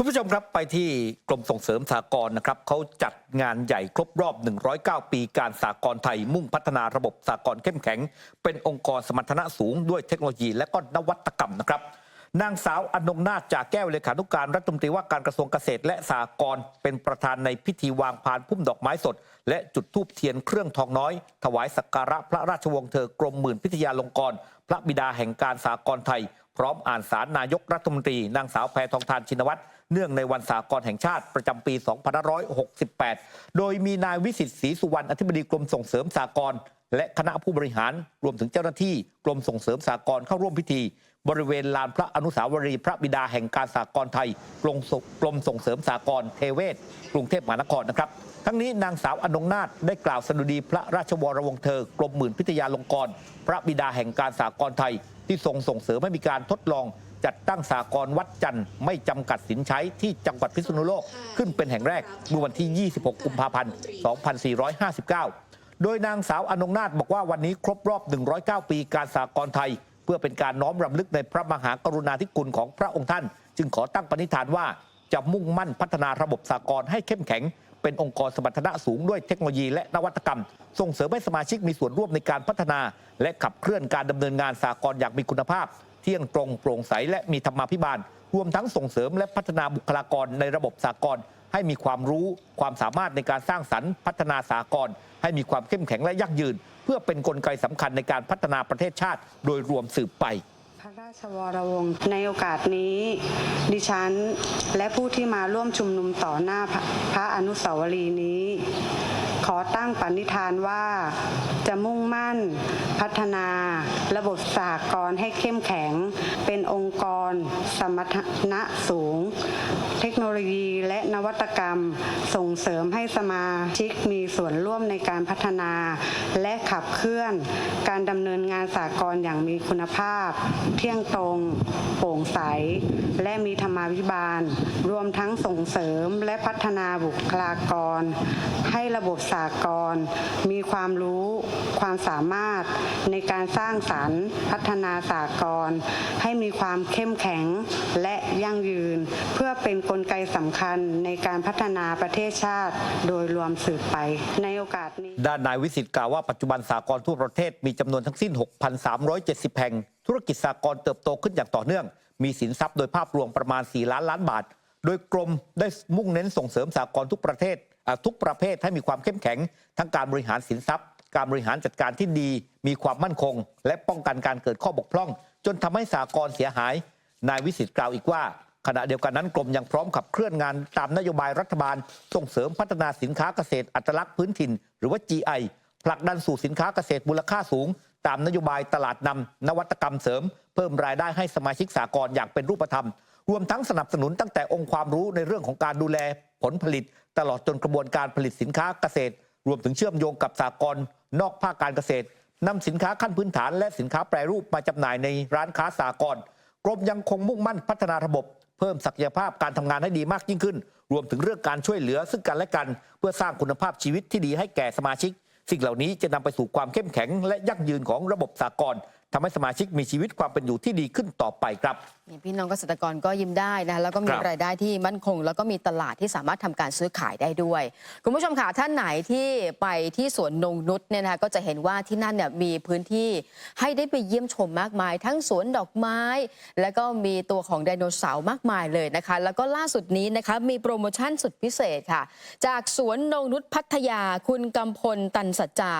คุณผู้ชมครับไปที่กรมส่งเสริมสากลนะครับเขาจัดงานใหญ่ครบรอบ 109 ปีการสากลไทย มุ่งพัฒนาระบบสากลเข้มแข็ง เป็นองค์กรสมรรถนะสูงด้วยเทคโนโลยีและก็นวัตกรรมนะครับนางสาวอนงนาถจากแก้วเลขานุการรัฐมนตรีว่าการกระทรวงเกษตรและสหกรณ์เป็นประธานในพิธีวางพานพุ่มดอกไม้สด และจุดธูปเทียนเครื่องทองน้อย ถวายสักการะพระราชวงศ์เธอกรมหมื่นพิทยาลงกรณพระบิดาแห่งการสากลไทย พร้อมอ่านสารนายกรัฐมนตรี นางสาวแพทองทานชินวัตร เนื่องในวันสากลแห่งชาติประจำปี 2568 โดยมีนายวิสิทธิ์ศรีสุวรรณอธิบดีกรมส่งเสริมสากลและคณะผู้บริหารรวมถึงเจ้าหน้าที่กรมส่งเสริมสากลเข้าร่วมพิธี บริเวณลานพระอนุสาวรีย์พระบิดาแห่งการสากลไทยกรมส่งกรมส่งเสริมสากลเทเวศกรุงเทพมหานครนะครับ ทั้งนี้นางสาวอนงนาถได้กล่าวสดุดีพระราชวรวงเธอกรมหมื่นพิทยาลงกรณพระบิดาแห่งการสากลไทย ที่ทรงส่งเสริมให้มีการทดลอง จัดตั้งสากลวัดจันทร์ไม่จำกัดสินใช้ที่จังหวัดพิษณุโลกขึ้นเป็นแห่งแรกเมื่อวันที่ 26 กุมภาพันธ์ 2459 โดยนางสาวอนงนาถบอกว่าวันนี้ครบรอบ 109 ปีการสากลไทย เพื่อเป็นการน้อมรำลึกในพระมหากรุณาธิคุณของพระองค์ท่าน จึงขอตั้งปณิธานว่าจะมุ่งมั่นพัฒนาระบบสากลให้เข้มแข็ง เป็นองค์กรสมรรถนะสูงด้วยเทคโนโลยีและนวัตกรรม ส่งเสริมให้สมาชิกมีส่วนร่วมในการพัฒนา และขับเคลื่อนการดำเนินงานสากลอย่างมีคุณภาพ เที่ยงตรงโปร่งใสและมีธรรมาภิบาล รวมทั้งส่งเสริมและพัฒนาบุคลากรในระบบสากลให้มีความรู้ความสามารถในการสร้างสรรค์ พัฒนาสากลให้มีความเข้มแข็งและยั่งยืน เพื่อเป็นกลไกสำคัญในการพัฒนาประเทศชาติ โดยรวมสืบไปพระราชวรวงศ์ในโอกาสนี้ ดิฉัน และผู้ที่มาร่วมชุมนุมต่อหน้าพระอนุสาวรีย์นี้ ขอตั้งปณิธานว่าจะมุ่งมั่น พัฒนาระบบสากลให้เข้มแข็ง เป็นองค์กร สมรรถนะสูง เทคโนโลยีและนวัตกรรม ส่งเสริมให้สมาชิกมีส่วนร่วมในการพัฒนา และขับเคลื่อน การดำเนินงานสากลอย่างมีคุณภาพ เที่ยงตรง โปร่งใส และมีธรรมาภิบาล รวมทั้งส่งเสริมและพัฒนาบุคลากร ให้ระบบสากลมีความรู้ความสามารถในการสร้างสรรค์ พัฒนาสากลให้มีความเข้มแข็งและยั่งยืน เพื่อเป็นนกลไกสำคัญในการพัฒนาประเทศชาติ โดยรวมสืบไป ในโอกาสนี้ ด้านนายวิสิทธิ์กล่าวว่าปัจจุบันสากลทั่วประเทศมีจำนวนทั้งสิ้น 6,370 แห่ง ธุรกิจสากลเติบโตขึ้นอย่างต่อเนื่อง มีสินทรัพย์โดยภาพรวมประมาณ 4 ล้านล้านบาท โดยกรมได้มุ่งเน้นส่งเสริมสากลทุกประเทศทุกประเภทให้มีความเข้มแข็ง ทั้งการบริหารสินทรัพย์ การบริหารจัดการที่ดี มีความมั่นคง และป้องกันการเกิดข้อบกพร่อง จนทำให้สากลเสียหาย นายวิสิทธิ์กล่าวอีกว่า ขณะเดียวกันนั้นกรมยังพร้อมขับเคลื่อนงานตามนโยบายรัฐบาล ส่งเสริมพัฒนาสินค้าเกษตรอัตลักษณ์พื้นถิ่น หรือว่า GI ผลักดันสู่สินค้าเกษตรมูลค่าสูง ตามนโยบายตลาดนำนวัตกรรมเสริม เพิ่มรายได้ให้สมาชิกสากลอย่างเป็นรูปธรรม รวมทั้งสนับสนุนตั้งแต่องค์ความรู้ในเรื่องของการดูแลผลผลิต ตลอดจนกระบวนการผลิตสินค้าเกษตร รวมถึงเชื่อมโยงกับสากลนอกภาคการเกษตรนำสินค้าขั้นพื้นฐานและสินค้าแปรรูปมาจำหน่ายในร้านค้าสากลกรมยังคงมุ่งมั่นพัฒนาระบบ เพิ่มศักยภาพการทำงานให้ดีมากยิ่งขึ้น รวมถึงเรื่องการช่วยเหลือซึ่งกันและกัน เพื่อสร้างคุณภาพชีวิตที่ดีให้แก่สมาชิก สิ่งเหล่านี้จะนำไปสู่ความเข้มแข็งและยั่งยืนของระบบสากล ทำให้สมาชิกมีชีวิตความเป็นอยู่ที่ดีขึ้นต่อไปครับนี่พี่น้องเกษตรกรก็ยิ้มได้นะแล้วก็มีครับรายได้ที่มั่นคง แล้วก็มีตลาดที่สามารถทำการซื้อขายได้ด้วย คุณผู้ชมค่ะท่านไหนที่ไปที่สวนนงนุษเนี่ยนะคะก็จะเห็นว่าที่นั่นเนี่ยมีพื้นที่ให้ได้ไปเยี่ยมชมมากมาย ทั้งสวนดอกไม้ แล้วก็มีตัวของไดโนเสาร์มากมายเลยนะคะ แล้วก็ล่าสุดนี้นะคะมีโปรโมชั่นสุดพิเศษค่ะ จากสวนนงนุษพัทยา คุณกำพลตันสัจจา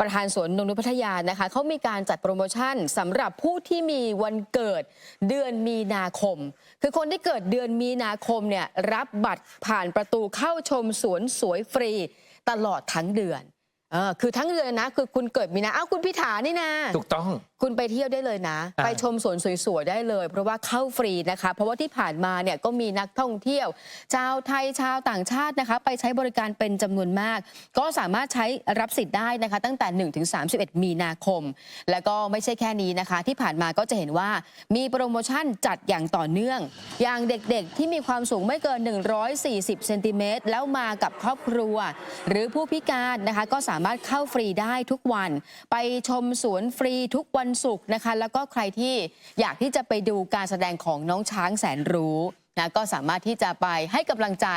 ประธานสวนนงนุษพัทยานะคะเขามีการจัดโปรโมชั่นสำหรับผู้ที่มีวันเกิดเดือนมีนาคม คือคนที่เกิดเดือนมีนาคมเนี่ยรับบัตรผ่านประตูเข้าชมสวนสวยฟรีตลอดทั้งเดือน เออคือทั้งเดือนนะ คือคุณเกิดมีนาอ้าวคุณพิธานี่นะ ถูกต้อง คุณไปเที่ยวได้เลยนะ อ่า ไปชมสวนสวยๆได้เลย เพราะว่าเข้าฟรีนะคะ เพราะว่าที่ผ่านมาเนี่ยก็มีนักท่องเที่ยว ชาวไทยชาวต่างชาตินะคะ ไปใช้บริการเป็นจำนวนมาก ก็สามารถใช้รับสิทธิ์ได้นะคะ ตั้งแต่ 1 ถึง 31 มีนาคม แล้วก็ไม่ใช่แค่นี้นะคะ ที่ผ่านมาก็จะเห็นว่ามีโปรโมชั่นจัดอย่างต่อเนื่อง อย่างเด็กๆที่มีความสูงไม่เกิน 140เซนติเมตรแล้วมากับครอบครัว หรือผู้พิการนะคะก็สามารถมาเข้าฟรีได้ทุกวัน ไปชมสวนฟรีทุกวันศุกร์นะคะ แล้วก็ใครที่อยากที่จะไปดูการแสดงของน้องช้างแสนรู้นะก็สามารถที่จะไปให้กำลังใจ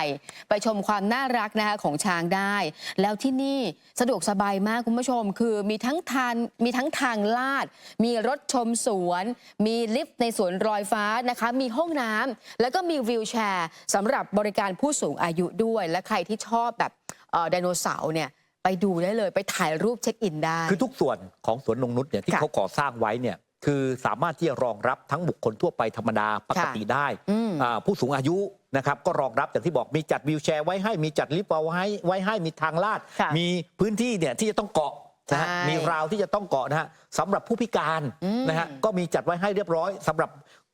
ไปชมความน่ารักนะคะของช้างได้ แล้วที่นี่สะดวกสบายมากคุณผู้ชม คือมีทั้งทางมีทั้งทางลาด มีรถชมสวน มีลิฟต์ในสวนรอยฟ้านะคะ มีห้องน้ำแล้วก็มีวิวแชร์สำหรับบริการผู้สูงอายุด้วย และใครที่ชอบแบบไดโนเสาร์เนี่ย ไปดูได้เลยไปถ่ายรูปเช็คอินได้ คือทุกส่วนของสวนนงนุษย์เนี่ยที่ค่ะเขาก่อสร้างไว้เนี่ยคือสามารถที่จะรองรับทั้งบุคคลทั่วไปธรรมดาปกติได้อืม อ่าผู้สูงอายุนะครับก็รองรับอย่างที่บอกมีจัดวิวแชร์ไว้ให้มีจัดลิฟต์เอาไว้ให้ไว้ให้มีทางลาด ค่ะมีพื้นที่เนี่ยที่จะต้องเกาะนะฮะใช่มีราวที่จะต้องเกาะนะฮะสำหรับผู้พิการอืม นะฮะก็มีจัดไว้ให้เรียบร้อยสำหรับ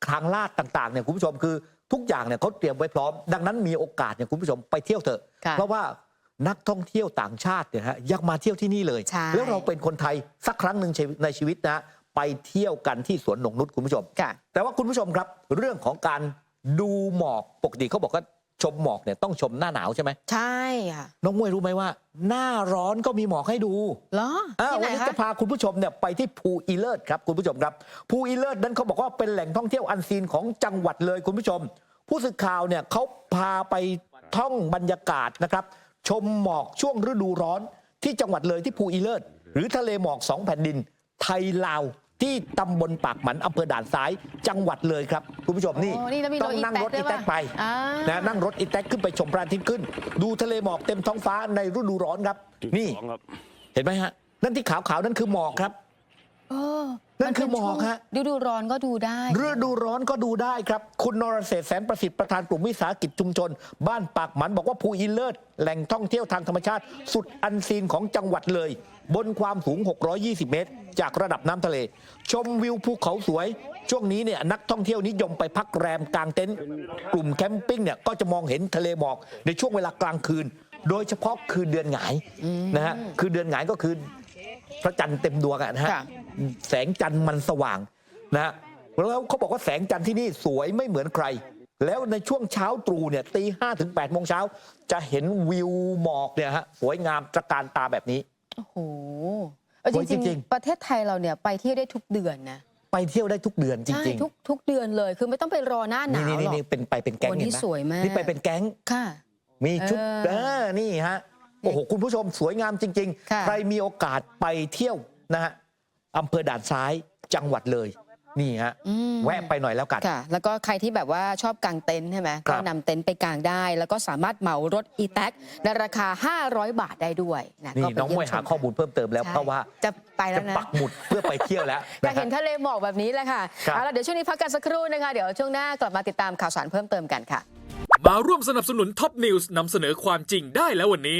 ทางลาดต่างๆเนี่ยคุณผู้ชมคือทุกอย่างเนี่ยเขาเตรียมไว้พร้อม ดังนั้นมีโอกาสเนี่ยคุณผู้ชมไปเที่ยวเถอะ ค่ะ เพราะว่า นักท่องเที่ยวต่างชาติเนี่ยฮะอยากมาเที่ยวที่นี่เลย ใช่ แล้วเราเป็นคนไทยสักครั้งหนึ่งในชีวิตนะฮะไปเที่ยวกันที่สวนหนงนุษย์คุณผู้ชม ค่ะ แต่ว่าคุณผู้ชมครับ เรื่องของการดูหมอกปกติเขาบอกว่าชมหมอกเนี่ยต้องชมหน้าหนาวใช่ไหมใช่ค่ะน้องมวยรู้ไหมว่า หน้าร้อนก็มีหมอกให้ดูเหรออ่าที่ไหวันนนี้คะจะพาคุณผู้ชมเนี่ยไปที่ภูอีเลิศครับคุณผู้ชมครับภูอีเลิศนั้นเขาบอกว่าเป็นแหล่งท่องเที่ยวอันซีนของจังหวัดเลยคุณผู้ชม ผู้สื่อข่าวเนี่ยเขาพาไปท่องบรรยากาศนะครับ ชมหมอกช่วงฤดูร้อนที่จังหวัดเลยที่ภูอีเลิศหรือทะเลหมอกสองแผ่นดิน ไทยลาวที่ตำบลปากหมันอำเภอด่านซ้ายจังหวัดเลยครับ คุณผู้ชมนี่ โอ้นี่แล้วมีรถต้องนั่งรถอีอีแต๊แต๊กกด้วยไปป่ะอ่านะนั่งรถอีแต๊กขึ้นไปชมพระอาทิตย์ขึ้น ดูทะเลหมอกเต็มท้องฟ้าในฤดูร้อนครับนี่สองครับ เห็นไหมฮะ นั่นที่ขาวๆนั่นคือหมอกครับ เออ นั่นคือหมอกเป็ช่วงฮะฤดูร้อนก็ดูได้ฤดูร้อนก็ดูได้ครับ คุณนรเศรษฐ์แสนประสิทธิ์ประธานกลุ่มวิสาหกิจชุมชน บ้านปากหมันบอกว่าภูอินเลิศแหล่งท่องเที่ยวทางธรรมชาติ สุดอันซีนของจังหวัดเลย บนความสูง 620 เมตร จากระดับน้ำทะเล ชมวิวภูเขาสวย ช่วงนี้เนี่ยนักท่องเที่ยวนิยมไปพักแรมกลางเต็นท์กลุ่มแคมปิ้งเนี่ยก็จะมองเห็นทะเลหมอกในช่วงเวลากลางคืน โดยเฉพาะคืนเดือนหงายนะฮะคือเดือนหงายก็คือ พระจันทร์เต็มดวงอะนะฮะค่ะ แสงจันทร์มันสว่างนะฮะแล้วเขาบอกว่าแสงจันทร์ที่นี่สวยไม่เหมือนใคร แล้วในช่วงเช้าตรู่เนี่ยตีห้าถึงแปดโมงเช้า จะเห็นวิวหมอกเนี่ยฮะสวยงามตระการตาแบบนี้ โอ้โหเออโอ้ยจริงจริงๆประเทศไทยเราเนี่ยไปเที่ยวได้ทุกเดือนนะไปเที่ยวได้ทุกเดือนจใช่ริงทุกทุกเดือนเลย คือไม่ต้องไปรอหน้าหๆนาวนี่นี่หรอกนี่เป็นไปเป็นแก๊งโอ้นี่เห็นไหมสวยมาก นี่ไปเป็นแก๊งค่ะ มีชุดเออ เออนี่ฮะ โอ้โหคุณผู้ชมสวยงามจริงค่ะๆใครมีโอกาสไปเที่ยวนะฮะอำเภอด่านซ้ายจังหวัดเลย นี่ฮะอืมแวะไปหน่อยแล้วกันค่ะ แล้วก็ใครที่แบบว่าชอบกางเต็นท์ใช่ไหมครัก็บนำเต็นท์ไปกางได้ แล้วก็สามารถเหมารถอีแท็กในราคา 500 บาทได้ด้วยนะนี่ก็ไปน้องมวยเชหาข้อมูลเพิ่มเติมแล้วใช่เพราะว่าจะไปแล้จะวนะปักหมุดเพื่อไปเที่ยวแล้วอยากนะเห็นฮะทะเลหมอกแบบนี้แหละค่ะครับเอาละเดี๋ยวช่วงนี้พักกันสักครู่นะคะเดี๋ยวช่วงหน้ากลับมาติดตามข่าวสารเพิ่มเติมกันค่ะมาร่วมสนับสนุนท็อปนิวส์นำเสนอความจริงได้แล้ววันนี้